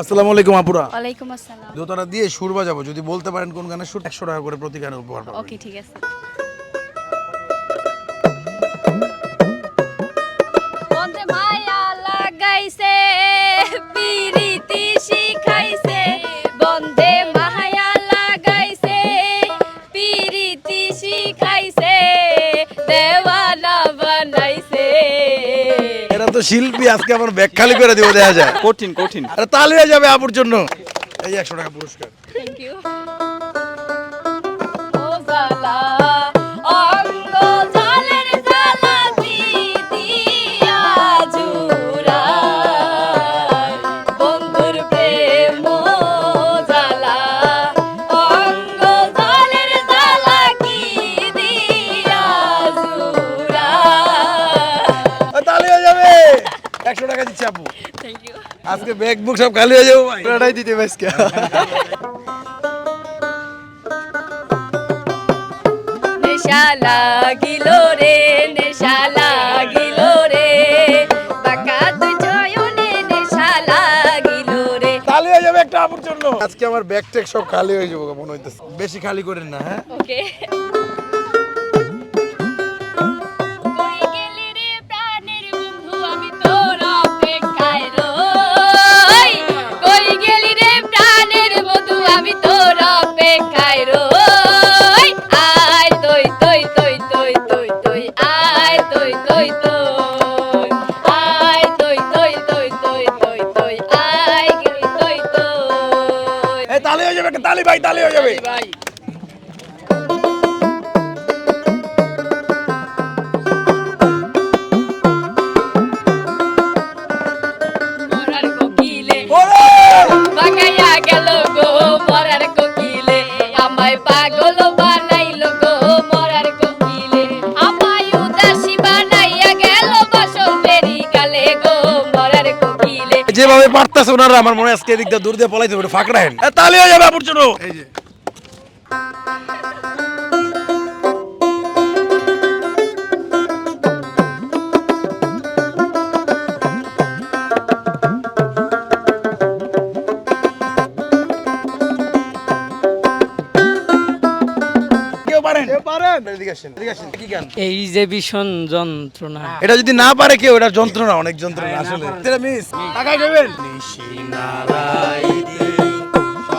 আসসালামু আলাইকুম আপুরা। ওয়ালাইকুম আসসালাম। দোতারা দিয়ে সুর বাজাবো যদি বলতে পারেন কোন গানের সুর একশো টাকা করে প্রতি গানের উপহার। ওকে ঠিক আছে। এরা তো শিল্পী আজকে আমার ব্যাগ খালি করে দিব দেখা যায় কঠিন কঠিন। আরে তাহলে হয়ে যাবে আপুর জন্য। এই একশো টাকা পুরস্কার। থ্যাংক ইউ একশো টাকা দিচ্ছি আপু। আজকে ব্যাগ বুক সব খালি হয়ে যাব ভাই। দিতে পারছি নেশা লাগিল রে নেশা লাগিল রে। বাঁকা তুই চয়নে নেশা লাগিল রে। খালি হয়ে যাবে একটা আপুর জন্য। আজকে আমার ব্যাগ ট্যাগ সব খালি হয়ে যাব মনে হইতেছে। বেশি খালি করেন না হ্যাঁ? ওকে তালি ভাই তালি হয়ে যাবে। যেভাবে পারতেছে ওনারা আমার মনে হয় আজকে এদিক দিয়ে দূর দিয়ে পলাইতে পারে ফাঁকড়া হেন তাহলে হয়ে যাবে আপুর জন্য। এই যে। এই যে ভীষণ যন্ত্রণা এটা যদি না পারে কেউ এটা যন্ত্রণা অনেক যন্ত্রণা আসলে। মিস টাকাই দেবেন?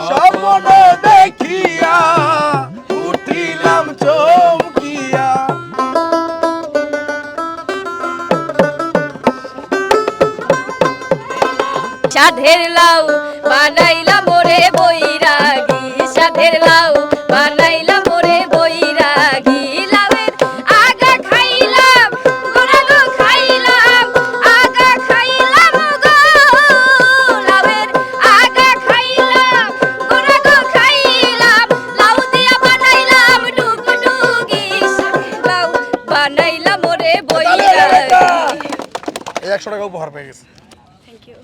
স্বপ্ন দেখিয়া উঠিলাম চমকিয়া। সাধের লাউ বানাইলাম মোরে বৈরাগী। সাধের লাউ একশো টাকা উপহার পেয়ে গেছে। থ্যাংক ইউ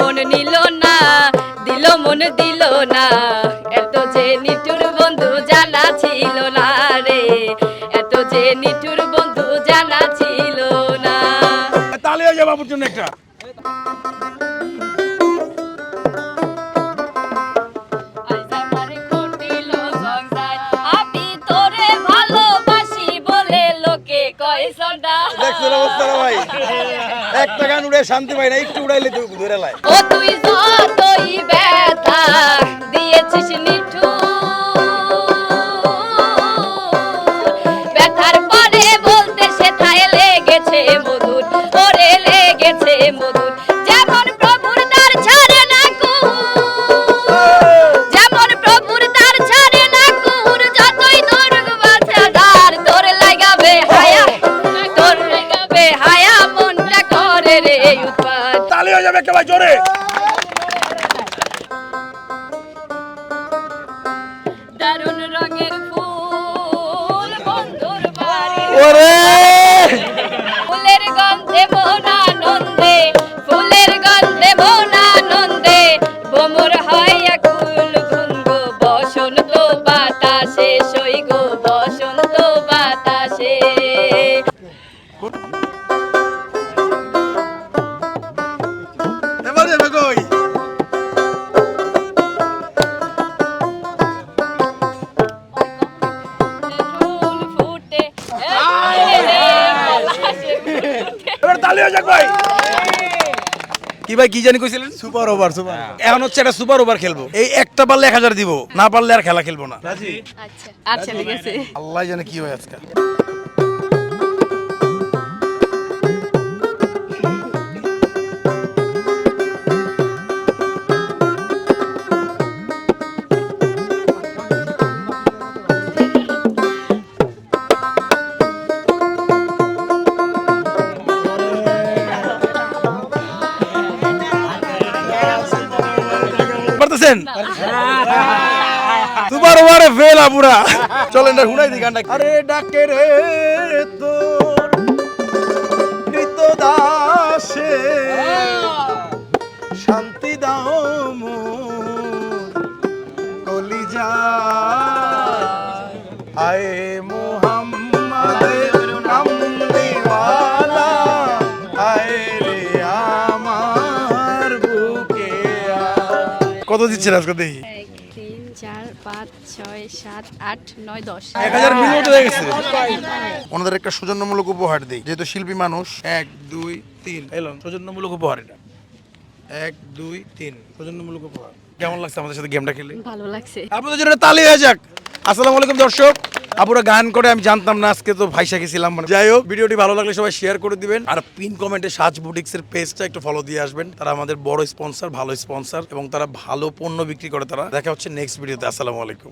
মন নিল না দিল মন দিল না। এত যে বন্ধু জানা ছিল না রে এত যে বন্ধু জানা ছিল না। তালি হয়ে জন্য একটা। অবস্থা ভাই। একটা গান উড়ে শান্তি না, একটু উড়াইলে তুই ধরে লাই ও তুই ব্যথা দিয়েছিস নিঠু, ব্যথার পরে বলতে সেথায় লেগেছে মধুর ওরে লেগেছে মধুর। তালি হয়ে যাবে একটা জোরে। দারুণ রঙের ফুল বন্ধুর বাড়ি। ওরে! তালি হয়ে যাক ভাই। কি ভাই কি জানি কইছিলেন? সুপার ওভার সুপার এখন হচ্ছে একটা সুপার ওভার খেলব। এই একটা পারলে এক হাজার দিব না পারলে আর খেলা খেলব না। আচ্ছা আচ্ছা ঠিক আছে। আল্লাহ জানে কি হয় আজকাল। পারতেছেন? তোমার ওয়ারে ফেলা পুরা। চলেন না শুনাই দি গানটা। আরে ডাকে রে তোর কৃত দাসে শান্তি দাও কত দিচ্ছেন আজকে দেখি? তিন চার পাঁচ ছয় সাত আট নয় দশ। এক হাজার মিনিট হয়ে গেছে। ওনাদের একটা সৌজন্যমূলক উপহার দিই। যেহেতু শিল্পী মানুষ এক দুই তিন। এলো সৌজন্যমূলক উপহার এটা। এক দুই তিন। সৌজন্যমূলক উপহার। কেমন লাগছে আমাদের সাথে গেমটা খেলে? ভালো লাগছে। আপনাদের জন্য তালি হয়ে যাক। আসসালামু আলাইকুম দর্শক। আপুরা গান করে আমি জানতাম না আজকে তো ভাইসা গেছিলাম মানে যাই হোক। ভিডিওটি ভালো লাগলে সবাই শেয়ার করে দিবেন। আর পিন কমেন্টে সাজ বুটিক্স এর পেজটা একটু ফলো দিয়ে আসবেন। তারা আমাদের বড় স্পন্সর ভালো স্পন্সর এবং তারা ভালো পণ্য বিক্রি করে তারা। দেখা হচ্ছে নেক্সট ভিডিওতে আসসালামু আলাইকুম।